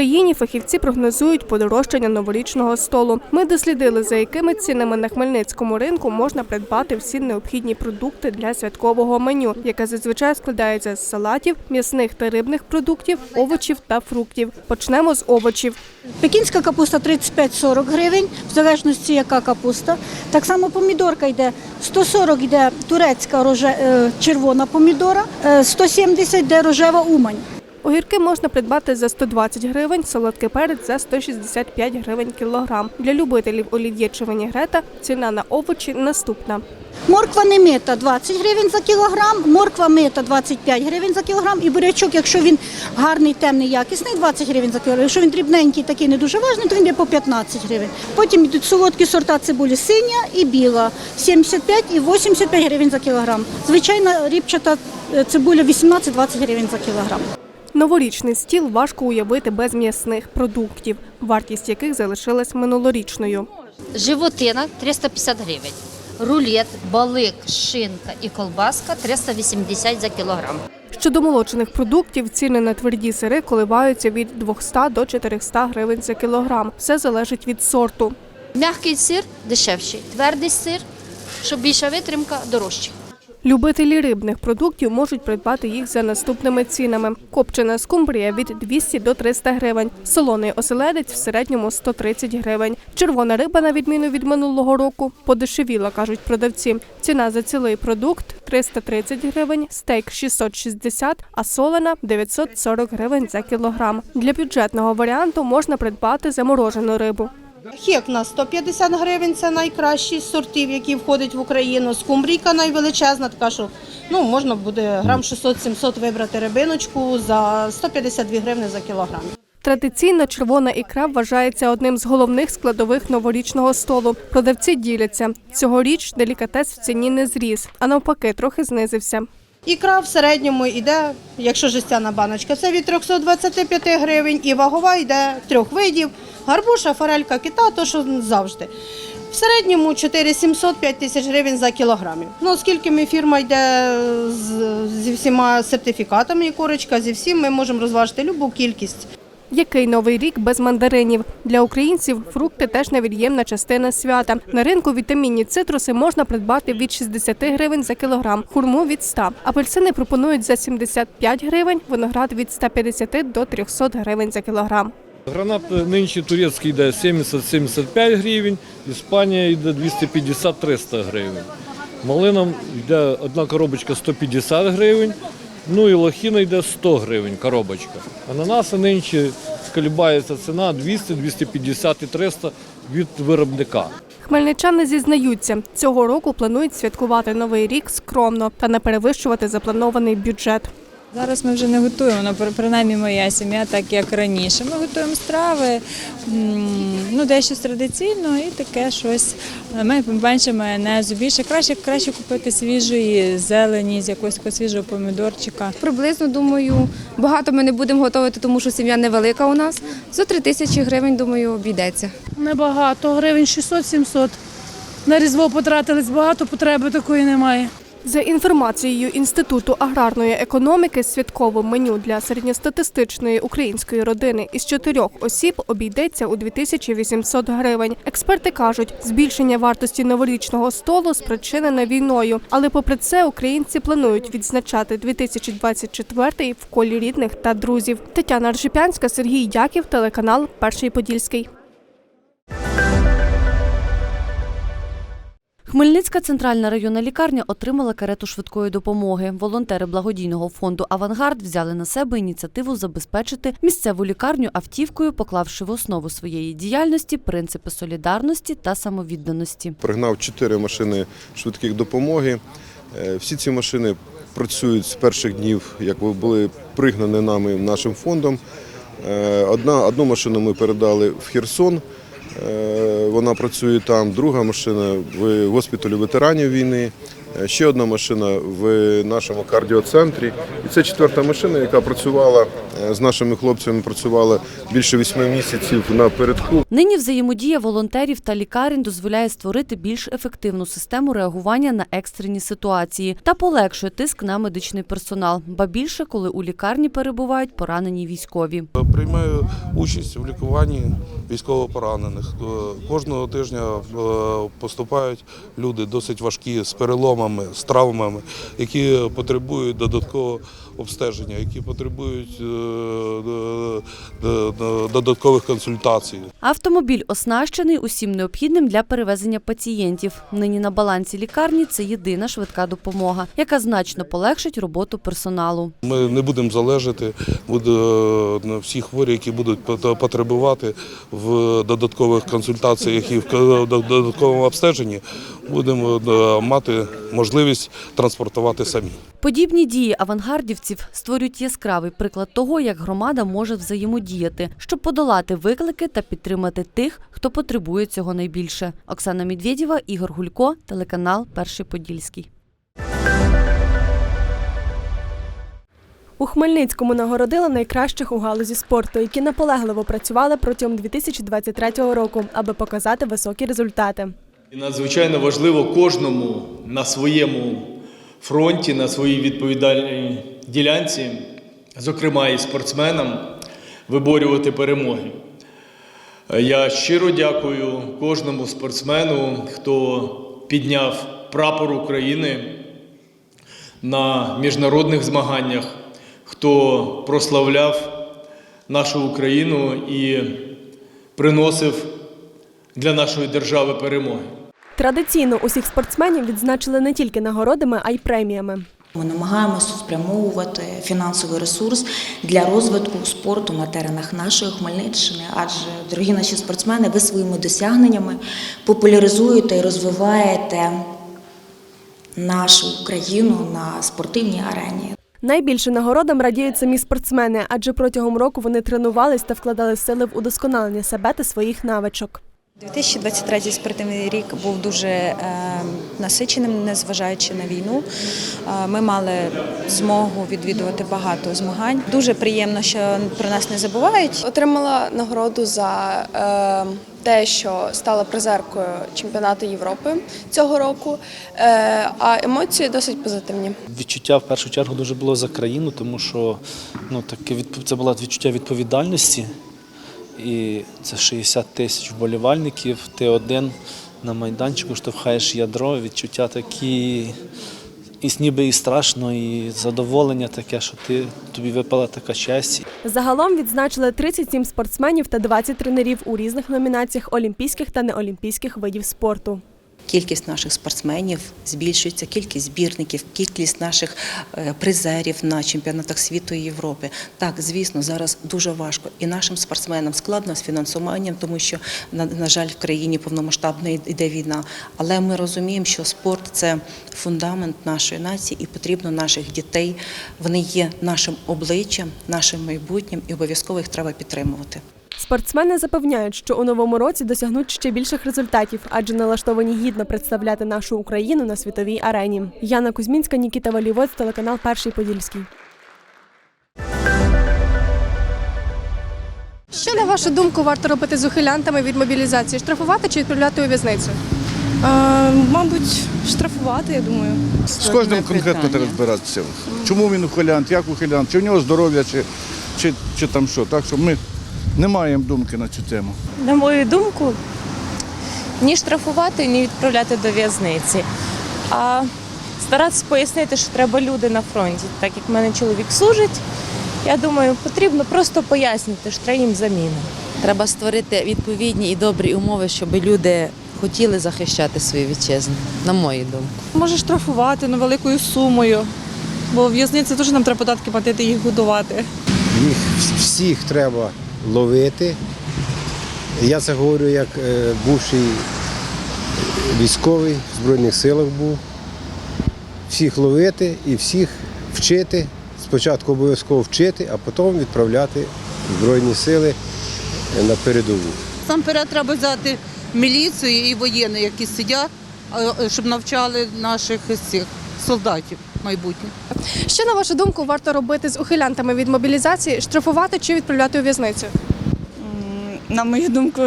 Україні фахівці прогнозують подорожчання новорічного столу. Ми дослідили, за якими цінами на хмельницькому ринку можна придбати всі необхідні продукти для святкового меню, яке зазвичай складається з салатів, м'ясних та рибних продуктів, овочів та фруктів. Почнемо з овочів. Пекінська капуста 35-40 гривень, в залежності яка капуста. Так само помідорка йде 140 йде турецька е, червона помідора, е, 170 йде рожева умань. Огірки можна придбати за 120 гривень, солодкий перець за 165 гривень кілограм. Для любителів олів'є чи вінігрета ціна на овочі наступна. Морква немита 20 гривень за кілограм, морква мита 25 гривень за кілограм і бурячок, якщо він гарний, темний, якісний, 20 гривень за кілограм. Якщо він дрібненький, такий не дуже важний, то він йде по 15 гривень. Потім йдуть солодкі сорта цибулі синя і біла 75 і 85 гривень за кілограм. Звичайна ріпчата е, цибуля 18-20 гривень за кілограм. Новорічний стіл важко уявити без м'ясних продуктів, вартість яких залишилась минулорічною. Животина 350 гривень. Рулет, балик, шинка і колбаска 380 за кілограм. Щодо молочених продуктів, ціни на тверді сири коливаються від 200 до 400 гривень за кілограм. Все залежить від сорту. М'який сир дешевший, твердий сир, щоб більша витримка, дорожчий. Любителі рибних продуктів можуть придбати їх за наступними цінами: копчена скумбрія від 200 до 300 гривень, солоний оселедець в середньому 130 гривень. Червона риба, на відміну від минулого року, подешевіла, кажуть продавці. Ціна за цілий продукт 330 гривень, стейк 660, а солена 940 гривень за кілограм. Для бюджетного варіанту можна придбати заморожену рибу. Хек на 150 гривень це найкращий з сортів, які входять в Україну. Скумбрійка найвеличезна, така що ну, можна буде грам 600-700 вибрати рибиночку за 152 гривні за кілограм. Традиційно червона ікра вважається одним з головних складових новорічного столу. Продавці діляться. Цьогоріч делікатес в ціні не зріс, а навпаки, трохи знизився. Ікра в середньому йде, якщо жестяна баночка, це від 325 гривень і вагова йде трьох видів. Гарбуша, форелька, кита, то що завжди. В середньому 4-700-5 тисяч гривень за кілограмів. Ну, оскільки ми фірма йде з, зі всіма сертифікатами і корочка, зі всім ми можемо розважити любу кількість. Який новий рік без мандаринів? Для українців фрукти теж невід'ємна частина свята. На ринку вітамінні цитруси можна придбати від 60 гривень за кілограм, хурму від 100. Апельсини пропонують за 75 гривень, виноград від 150 до 300 гривень за кілограм. Гранат нинче турецький йде 70-75 гривень, Іспанія йде 250-300 гривень. Малина йде одна коробочка 150 гривень, ну і лохіна йде 100 гривень коробочка. Ананаси нині колібається ціна 200, 250 і 300 від виробника. Хмельничани зізнаються, цього року планують святкувати новий рік скромно та не перевищувати запланований бюджет. Зараз ми вже не готуємо, ну, при- принаймні моя сім'я, так як раніше. Ми готуємо страви, ну дещо традиційно і таке щось. Ми менше майонезу, більше краще краще купити свіжої зелені, з якогось свіжого помідорчика. Приблизно думаю, багато ми не будемо готувати, тому що сім'я невелика у нас. За три тисячі гривень, думаю, обійдеться. Небагато, гривень 600-700. На різдво потратились багато, потреби такої немає. За інформацією Інституту аграрної економіки, святкове меню для середньостатистичної української родини із чотирьох осіб обійдеться у 2800 гривень. Експерти кажуть, збільшення вартості новорічного столу спричинене війною, але попри це українці планують відзначати 2024 в колі рідних та друзів. Тетяна Ржипянська, Сергій Яків, телеканал Перший Подільський. Хмельницька центральна районна лікарня отримала карету швидкої допомоги. Волонтери благодійного фонду Авангард взяли на себе ініціативу забезпечити місцеву лікарню автівкою, поклавши в основу своєї діяльності принципи солідарності та самовідданості. Пригнав чотири машини швидких допомоги. Е, Всі ці машини працюють з перших днів, як були пригнані нами нашим фондом. Е, Одна, одну машину ми передали в Херсон. Е, Вона працює там. Друга машина в госпіталі ветеранів війни. Е, Ще одна машина в нашому кардіоцентрі. І це четверта машина, яка працювала е, з нашими хлопцями, працювала більше вісьми місяців на передку. Нині взаємодія волонтерів та лікарень дозволяє створити більш ефективну систему реагування на екстрені ситуації та полегшує тиск на медичний персонал. Ба більше, коли у лікарні перебувають поранені військові. Приймаю участь у лікуванні військовополонених. Е, Кожного тижня е, поступають люди досить важкі з переломами, з травмами, які потребують додаткового обстеження, які потребують е, е, е, додаткових консультацій. Автомобіль оснащений усім необхідним для перевезення пацієнтів. Нині на балансі лікарні це єдина швидка допомога, яка значно полегшить роботу персоналу. Ми не будемо залежати від е, всі хворі, які будуть пот- потребувати в додаткових консультаціях і в додатковому обстеженні, будемо мати можливість транспортувати самі. Подібні дії авангардівців створюють яскравий приклад того, як громада може взаємодіяти, щоб подолати виклики та підтримати тих, хто потребує цього найбільше. Оксана Медведєва, Ігор Гулько, телеканал Перший Подільський. У Хмельницькому нагородили найкращих у галузі спорту, які наполегливо працювали протягом 2023 року, аби показати високі результати. І надзвичайно важливо кожному на своєму фронті, на своїй відповідальній ділянці, зокрема і спортсменам, виборювати перемоги. Я щиро дякую кожному спортсмену, хто підняв прапор України на міжнародних змаганнях, хто прославляв нашу Україну і приносив для нашої держави перемоги. Традиційно усіх спортсменів відзначили не тільки нагородами, а й преміями. Ми намагаємося спрямовувати фінансовий ресурс для розвитку спорту на теренах нашої Хмельниччини, адже дорогі наші спортсмени, ви своїми досягненнями популяризуєте і розвиваєте нашу країну на спортивній арені. Найбільше нагородам радіють самі спортсмени, адже протягом року вони тренувались та вкладали сили в удосконалення себе та своїх навичок. 2023 спортивний рік був дуже е, насиченим, незважаючи на війну. Е, Ми мали змогу відвідувати багато змагань. Дуже приємно, що про нас не забувають. Отримала нагороду за е, те, що стала призеркою чемпіонату Європи цього року. А емоції досить позитивні. Відчуття в першу чергу дуже було за країну, тому що ну, таке це було відчуття відповідальності. І це 60 тисяч вболівальників. Ти один на майданчику штовхаєш ядро, відчуття такі. І ніби і страшно, і задоволення таке, що ти тобі випала така честь. Загалом відзначили 37 спортсменів та 20 тренерів у різних номінаціях олімпійських та неолімпійських видів спорту. Кількість наших спортсменів збільшується, кількість збірників, кількість наших е, призерів на чемпіонатах світу і Європи. Так, звісно, зараз дуже важко і нашим спортсменам складно з фінансуванням, тому що на, на жаль в країні повномасштабно йде війна. Але ми розуміємо, що спорт це фундамент нашої нації, і потрібно наших дітей. Вони є нашим обличчям, нашим майбутнім, і обов'язково їх треба підтримувати. Спортсмени запевняють, що у новому році досягнуть ще більших результатів, адже налаштовані гідно представляти нашу Україну на світовій арені. Яна Кузьмінська, Нікіта Валівоць, телеканал Перший Подільський. Що на вашу думку варто робити з ухилянтами від мобілізації? Штрафувати чи відправляти у в'язницю? мабуть, штрафувати, я думаю. З кожним конкретно треба розбиратися. Чому він ухилянт, як ухилянт, чи в нього здоров'я, чи, чи, чи там що. Так що ми не маємо думки на цю тему. На мою думку, ні штрафувати, ні відправляти до в'язниці. А старатися пояснити, що треба люди на фронті. Так як в мене чоловік служить, я думаю, потрібно просто пояснити, що треба їм заміна. Треба створити відповідні і добрі умови, щоб люди хотіли захищати свою вітчизну, на мою думку. Може штрафувати ну, великою сумою, бо в'язниці теж нам треба податки платити, їх годувати. Їх всіх треба ловити. Я це говорю як е, бувший військовий в Збройних силах був. Всіх ловити і всіх вчити. Спочатку обов'язково вчити, а потім відправляти в Збройні сили на передову. Сам перед треба взяти міліцію і воєнні, які сидять щоб навчали наших цих солдатів майбутніх. Що на вашу думку варто робити з ухилянтами від мобілізації, штрафувати чи відправляти у в'язницю? На мою думку,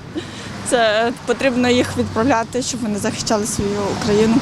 це потрібно їх відправляти, щоб вони захищали свою Україну.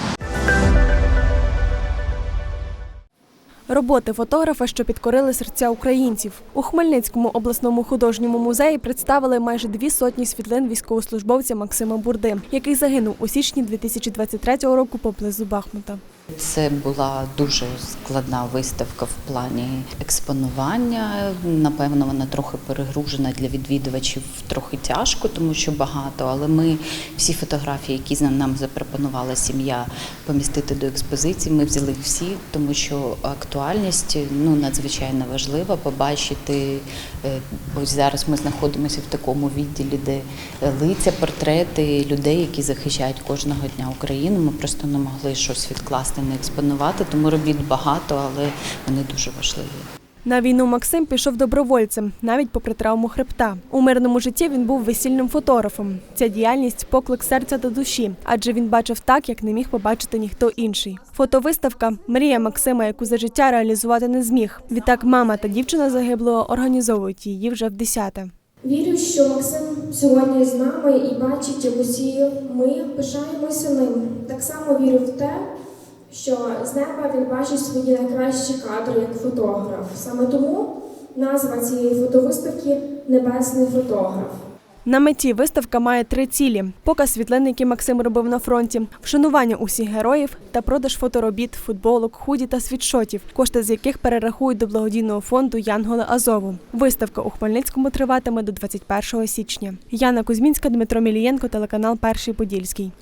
Роботи фотографа, що підкорили серця українців. У Хмельницькому обласному художньому музеї представили майже дві сотні світлин військовослужбовця Максима Бурди, який загинув у січні 2023 року поблизу Бахмута. Це була дуже складна виставка в плані експонування. Напевно, вона трохи перегружена для відвідувачів, трохи тяжко, тому що багато. Але ми всі фотографії, які нам запропонувала сім'я помістити до експозиції, ми взяли всі, тому що актуальність ну надзвичайно важлива. Побачити е, ось зараз ми знаходимося в такому відділі, де лиця, портрети людей, які захищають кожного дня Україну. Ми просто не могли щось відкласти, не експонувати, тому робіт багато, але вони дуже важливі. На війну Максим пішов добровольцем, навіть попри травму хребта. У мирному житті він був весільним фотографом. Ця діяльність поклик серця до душі, адже він бачив так, як не міг побачити ніхто інший. Фотовиставка мрія Максима, яку за життя реалізувати не зміг. Відтак мама та дівчина загиблого організовують її вже в десяте. Вірю, що Максим сьогодні з нами і бачить, як усі ми пишаємося ним. Так само вірю в те, що з неба він бачить свої найкращі кадри як фотограф. Саме тому назва цієї фотовиставки Небесний фотограф. На меті виставка має три цілі: показ світлин, які Максим робив на фронті, вшанування усіх героїв та продаж фоторобіт, футболок, худі та світшотів, кошти з яких перерахують до благодійного фонду Янголи Азову. Виставка у Хмельницькому триватиме до 21 січня. Яна Кузьмінська, Дмитро Мілієнко, телеканал Перший Подільський.